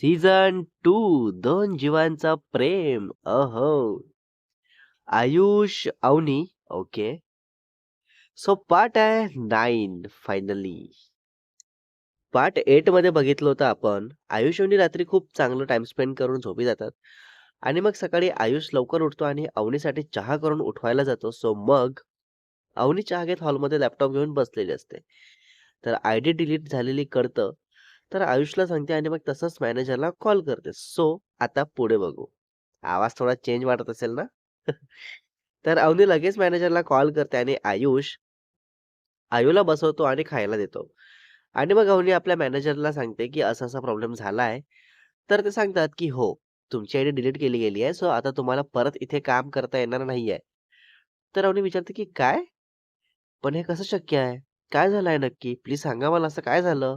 Season two दोन जीवांचा प्रेम. अहो. Ayush Avani okay. So part आहे नाईन फायनली. पार्ट एटमध्ये बघितलं होतं आपण. आयुष अवनी रात्री खूप चांगलं टाइम स्पेंड करून झोपी जातात. आणि मग सकाळी आयुष लवकर उठतो आणि अवनीसाठी चहा करून उठवायला जातो. सो मग अवनी चहा घेत हॉलमध्ये लॅपटॉप घेऊन बसलेली असते. तर आय डी डिलीट झालेली कळतं तर आयुषला सांगते आणि मग तसंच मॅनेजरला कॉल करते. सो आता पुढे बघू. आवाज थोडा चेंज वाटत असेल ना? तर अवनी लगेच मॅनेजरला कॉल करते आणि आयुष आयूला बसवतो आणि खायला देतो. आणि मग अवनी आपल्या मॅनेजरला सांगते की असा असा प्रॉब्लेम झाला आहे तर ते सांगतात की हो तुमची आयडी डिलीट केली गेली आहे. सो आता तुम्हाला परत इथे काम करता येणार नाही आहे तर अवनी विचारते की काय? पण हे कसं शक्य आहे? काय झालं आहे नक्की? प्लीज सांगा मला असं काय झालं?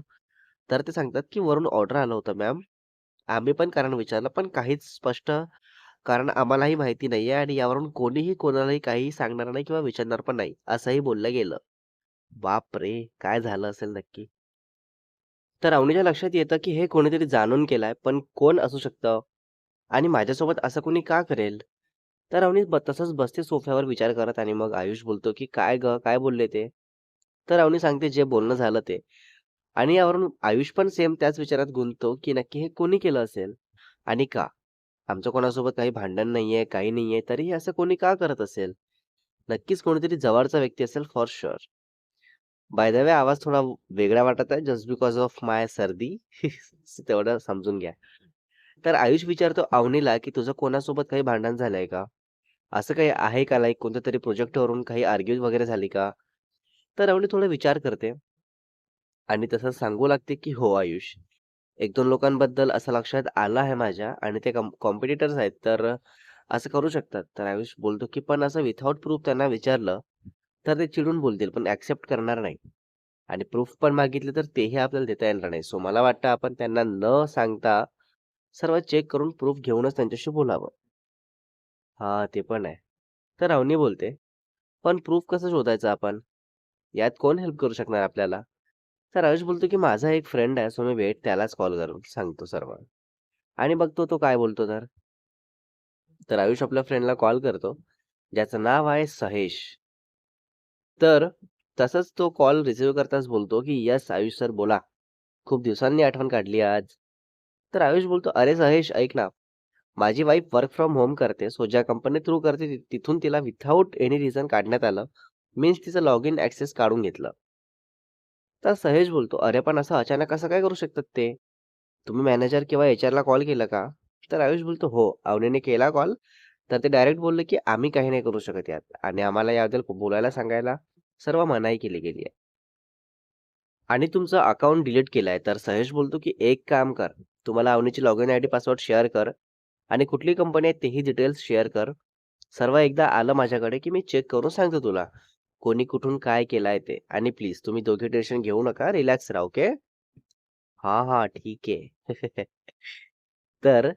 तर ते सांगतात की वरून ऑर्डर आलं होतं मॅम. आम्ही पण कारण विचारलं पण काहीच स्पष्ट कारण आम्हालाही माहिती नाहीये आणि यावरून कोणीही कोणालाही काही सांगणार नाही किंवा विचारणार पण नाही असंही बोललं गेलं. बाप रे काय झालं असेल नक्की? तर अवनीच्या लक्षात येतं की हे कोणीतरी जाणून केलंय पण कोण असू शकतं? आणि माझ्यासोबत असं कोणी का करेल? तर अवनी तसंच बसते सोफ्यावर विचार करत आणि मग आयुष बोलतो की काय ग? काय बोलले ते? तर अवनी सांगते जे बोलणं झालं ते. आणि यावरून आयुष पण सेम त्याच विचारात गुंततो की नक्की हे कोणी केलं असेल? आणि का? आमचं कोणासोबत काही भांडण नाहीये काही नाहीये तरी असं कोणी का करत असेल? नक्कीच कोणीतरी जवळचा व्यक्ती असेल for sure by the way आवाज थोडा वेगळा वाटत आहे जस्ट बिकॉज ऑफ माय सर्दी. तेवढं समजून घ्या. तर आयुष विचारतो अवनीला की तुझं कोणासोबत काही भांडण झालंय का? असं काही आहे का? लाईक कोणत्या तरी प्रोजेक्टवरून काही आर्ग्यू वगैरे झाली का? तर अवनी थोडा विचार करते. आणि तसं सांगू लागते की हो आयुष. एक दोन लोकांबद्दल असं लक्षात आलं आहे माझ्या आणि ते कॉम्पिटिटर्स आहेत तर असं करू शकतात. तर आयुष बोलतो की पण असं विथआउट प्रूफ त्यांना विचारलं तर ते चिडून बोलतील पण ऍक्सेप्ट करणार नाही. आणि प्रूफ पण मागितले तर तेही आपल्याला देता येणार नाही. सो मला वाटतं आपण त्यांना न सांगता सर्व चेक करून प्रूफ घेऊनच त्यांच्याशी बोलावं. हा ते पण आहे. तर अवनी बोलते पण प्रूफ कसं शोधायचं आपण? यात कोण हेल्प करू शकणार आपल्याला? तर आयुष बोलतो की माझा एक फ्रेंड आहे सो मी वेट त्यालाच कॉल करून सांगतो सर्व. आणि बघतो तो काय बोलतो तर? तर आयुष आपल्या फ्रेंडला कॉल करतो ज्याचं नाव आहे सहेश. तर तसंच तो कॉल रिसिव्ह करताच बोलतो की यस आयुष सर बोला. खूप दिवसांनी आठवण काढली आज. तर आयुष बोलतो अरे सहेश ऐक ना. माझी वाईफ वर्क फ्रॉम होम करते सो ज्या कंपनी थ्रू करते तिथून तिला विथाऊट एनी रिझन काढण्यात आलं. मीन्स तिचं लॉग इन ऍक्सेस काढून घेतलं. तर सहेश बोलतो अरे पण असं अचानक कसं काय करू शकतात ते? तुम्ही मॅनेजर किंवा एच आरला कॉल केला का? तर आयुष बोलतो हो अवनीने केला कॉल. तर ते डायरेक्ट बोलले की आम्ही काही नाही करू शकत यात. आणि आम्हाला याबद्दल बोलायला सांगायला सर्व मनाई केली गेली आहे. आणि तुमचं अकाउंट डिलीट केलंय तर सहेश बोलतो की एक काम कर तुम्हाला अवनीची log in I D password share कर आणि कुठली कंपनी आहे तेही डिटेल्स शेअर कर. सर्व एकदा आलं माझ्याकडे की मी चेक करून सांगतो तुला. कोणी कुठून काय केलंय ते. आणि प्लीज तुम्ही दोघे टेन्शन घेऊ नका. रिलॅक्स राहा ओके हा हा ठीक आहे. तर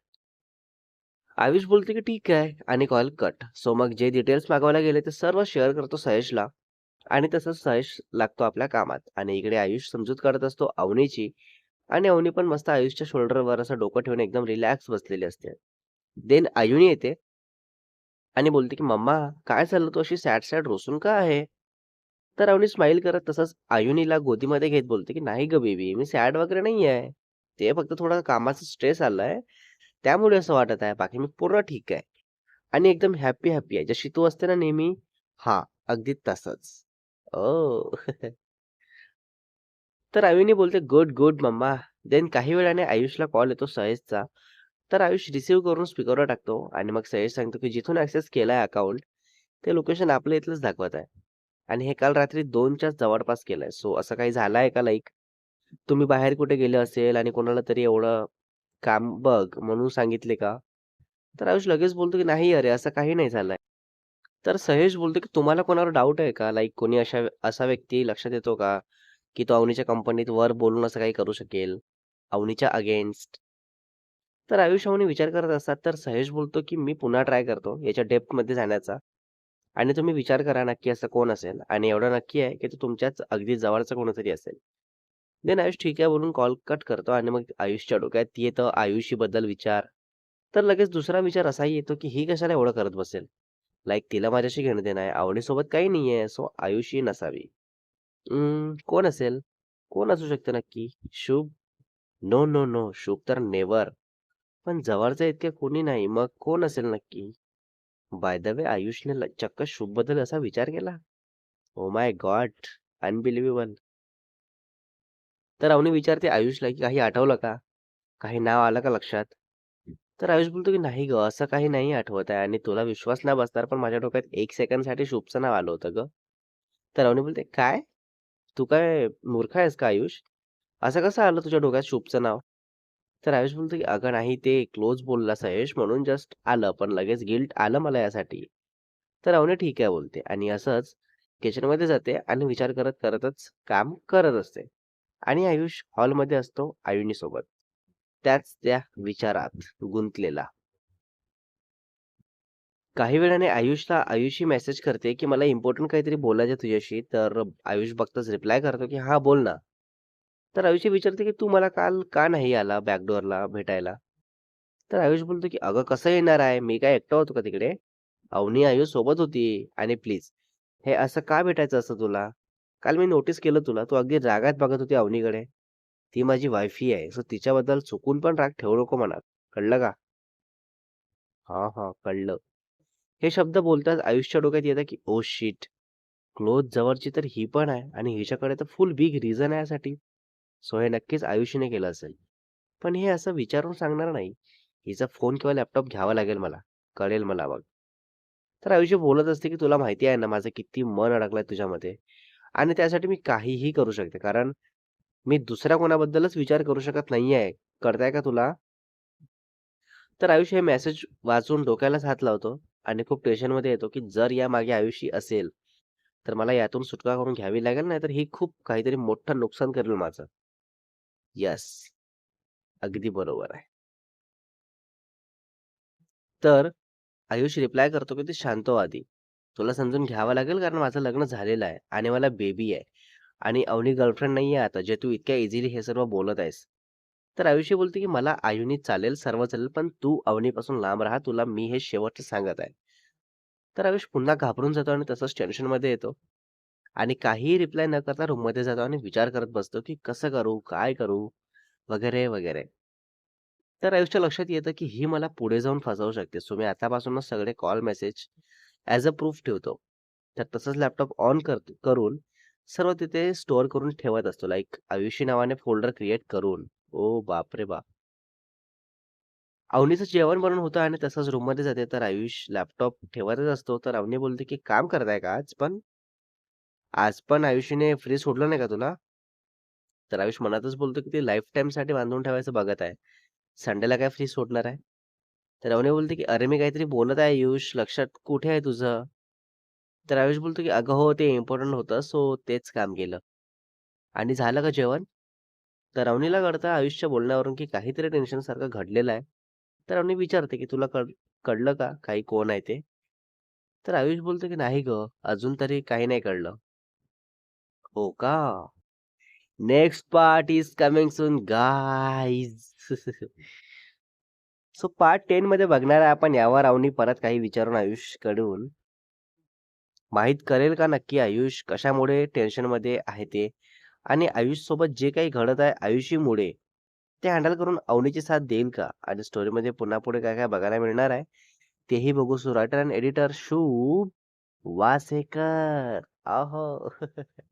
आयुष बोलते की ठीक आहे आणि कॉल कट सो मग जे डिटेल्स मागवायला गेले ते सर्व शेअर करतो सहेशला आणि तसंच सहेश लागतो आपल्या कामात. आणि इकडे आयुष समजूत करत असतो अवनीची. आणि अवनी पण मस्त आयुषच्या शोल्डरवर असं डोकं ठेवून एकदम रिलॅक्स बसलेली असते. देन आयुनी येते. आणि बोलते की मम्मा काय चाललं? तू अशी सॅड सॅड रोसून का आहे? तर अवनी स्माइल करत तसंच आयुनीला गोदीमध्ये घेत बोलते की नाही ग बेबी मी सॅड वगैरे नाही आहे. ते फक्त थोडा कामाचा स्ट्रेस आलाय त्यामुळे असं वाटत आहे. बाकी मी पूर्ण ठीक आहे. आणि एकदम हॅपी हॅपी आहे. जशी तू असते ना नेहमी? हा अगदी तसंच. ओ तर आयुनी बोलते गुड गुड मम्मा. देन काही वेळाने आयुषला कॉल येतो सहेजचा. तर आयुष रिसीव्ह करून स्पीकरवर टाकतो. आणि मग सहेश सांगतो की जिथून ऍक्सेस आहे अकाउंट ते लोकेशन आपल्या इथलंच दाखवत आहे. आणि हे काल रात्री दोनच्याच जवळपास केलंय. सो असं काही झालं आहे का लाईक तुम्ही बाहेर कुठे गेले असेल आणि कोणाला तरी एवढं काम बघ म्हणून सांगितले का? तर आयुष लगेच बोलतो की नाही अरे असं काही नाही झालंय. तर सहेश बोलतो की तुम्हाला कोणावर डाऊट आहे का? लाईक कोणी अशा असा व्यक्ती लक्षात येतो का? की तो अवनीच्या कंपनीत वर बोलून असं काही करू शकेल? अवनीच्या अगेन्स्ट तर आयुष विचार करत असतात तर सहेश बोलतो की मी पुन्हा ट्राय करतो याच्या डेप्थमध्ये जाण्याचा आणि तुम्ही विचार करा नक्की असं कोण असेल आणि एवढं नक्की आहे की तो तुमच्याच अगदी जवळचा कोणतरी असेल देन आयुष ठीक आहे बोलून कॉल कट करतो आणि मग आयुषच्या डोक्यात येतं आयुषीबद्दल विचार. तर लगेच दुसरा विचार असाही येतो, की ही कशाला एवढं करत बसेल? लाइक तिला माझ्याशी घेणं-देणं आहे. आवडीसोबत काही नाही आहे सो आयुषी नसावी. अं, कोण असेल? कोण असू शकतं नक्की? Shubh? No, no, no. Shubh तर नेवर पण जवळचं इतकं कोणी नाही. मग कोण असेल नक्की? बाय द वे आयुषने ल चक्क शुभबद्दल असा विचार केला? Oh my God! अनबिलिव्हेबल. तर अवनी विचारते आयुषला, की "काही आठवलं का? काही नाव आलं का लक्षात?" तर आयुष बोलतो, की "नाही ग असं काही नाही आठवत आहे आणि तुला विश्वास नाही बसणार, पण माझ्या डोक्यात एक सेकंडसाठी शुभचं नाव आलं होतं ग तर अवनी बोलते, "काय? तू काय मूर्ख आहेस का आयुष? असं कसं आलं तुझ्या डोक्यात शुभचं नाव?" तर आयुष बोलतो, की "अगं नाही, ते क्लोज बोललास आयुष, म्हणून जस्ट आलं, पण लगेच गिल्ट आलं मला यासाठी." तर अवने ठीक आहे बोलते आणि असंच किचनमध्ये जाते आणि विचार करत करतच काम करत असते. आणि आयुष हॉलमध्ये असतो आयुनीसोबत. त्याच त्या विचारात गुंतलेला. काही वेळाने आयुषला आयुषी मेसेज करते, की "मला इम्पॉर्टंट काहीतरी बोलायचं आहे तुझ्याशी." तर आयुष बघताच रिप्लाय करतो, की हा बोल ना." तर आयुषी विचारते, की "तू मला काल का नाही आला बॅकडोअरला भेटायला?" तर आयुष बोलतो, की "अगं कसं येणार आहे? मी काय एकटा होतो का तिकडे? अवनी, आयुष सोबत होती आणि प्लीज हे असं का भेटायचं असं तुला? काल मी नोटीस केलं तुला, तू अगदी रागात बघत होती अवनीकडे. ती माझी वायफी आहे, सो तिच्याबद्दल चुकून पण राग ठेवू नको मनात. कळलं का?" हा हा कळलं." हे शब्द बोलताच आयुषच्या डोक्यात येतं, की ओ शिट! क्लोज जवळची तर ही पण आहे आणि हिच्याकडे तर फुल बिग रिझन आहे यासाठी." सो हे नक्कीच आयुषीने केलं असेल. पण हे असं विचारून सांगणार नाही. हिचा फोन किंवा लॅपटॉप घ्यावा लागेल मला. कळेल मला मग. तर आयुष्य बोलत असते, की "तुला माहिती आहे ना माझं किती मन अडकलंय तुझ्यामध्ये आणि त्यासाठी मी काहीही करू शकते. कारण मी दुसऱ्या कोणाबद्दलच विचार करू शकत नाही आहे करताय का तुला?" तर आयुष्य हे मेसेज वाचून डोक्यालाच हात लावतो आणि खूप टेन्शनमध्ये येतो, की जर या मागे आयुषी असेल, तर मला यातून सुटका करून घ्यावी लागेल, नाहीतर ही खूप काहीतरी मोठं नुकसान करेल माझं. यस अगदी बरोबर आहे. तर आयुष रिप्लाय करतो, की "तू शांत हो आधी. तुला समजून घ्यावं लागेल कारण माझं लग्न झालेलं आहे आणि मला बेबी आहे आणि अवनी गर्लफ्रेंड नाहीये आता, जे तू इतक्या इझिली हे सर्व बोलत आहेस." तर आयुष्य बोलते, की "मला आयुनी चालेल, सर्व चालेल, पण तू अवनीपासून लांब राहा. तुला मी हे शेवटचं सांगत आहे." तर आयुष पुन्हा घाबरून जातो आणि तसंच टेन्शनमध्ये येतो आणि काहीही रिप्लाय न करता रूममध्ये जातो आणि विचार करत बसतो, की कसं करू? काय करू? वगैरे, वगैरे. तर आयुष्या लक्षात येतं, की ही मला पुढे जाऊन फसवू शकते. सो मी आतापासूनच सगळे call, message as a proof ठेवतो. तर तसंच लॅपटॉप ऑन कर करून सर्व तिथे स्टोअर करून ठेवत असतो. लाईक आयुषी नावाने फोल्डर क्रिएट करून. ओ बापरे बाप! अवनीचं जेवण बनवून होतं आणि तसंच रूममध्ये जाते. तर आयुष लॅपटॉप ठेवतच असतो. तर अवनी बोलते, की "काम करताय का आज पण? आज पण आयुषीने फ्री सोडलं नाही का तुला?" तर आयुष मनातच बोलतो, की "ते लाईफ टाईमसाठी बांधून ठेवायचं बघत आहे. संडेला काय फ्री सोडणार आहे?" तर अवने बोलते, की "अरे, मी काहीतरी बोलत आहे आयुष, लक्षात कुठे आहे तुझं?" तर आयुष बोलतो, की "अगं हो, ते इम्पॉर्टंट होतं, सो तेच काम केलं." "आणि झालं का जेवण?" तर अवनीला कळतं आयुषच्या बोलण्यावरून, की काहीतरी टेन्शनसारखं घडलेलं आहे. तर अवनी विचारते, की "तुला कळ कळलं का काही कोण आहे ते?" तर आयुष बोलतो, की "नाही गं, अजून तरी काही नाही कळलं." "हो का? Next part is coming soon guys." So part ten मध्ये बघणार आहे आपण यावर आवनी परत काही विचारून आयुषकडून माहीत करेल का नक्की आयुष कशामुळे टेन्शनमध्ये आहे ते आणि आयुषसोबत जे काही घडत आहे आयुषीमुळे ते हँडल करून अवनीची साथ देईल का? आणि स्टोरीमध्ये पुन्हा पुढे काय-काय बघायला मिळणार आहे, तेही बघू. सो रायटर अँड एडिटर शुभ वासेकर. आहो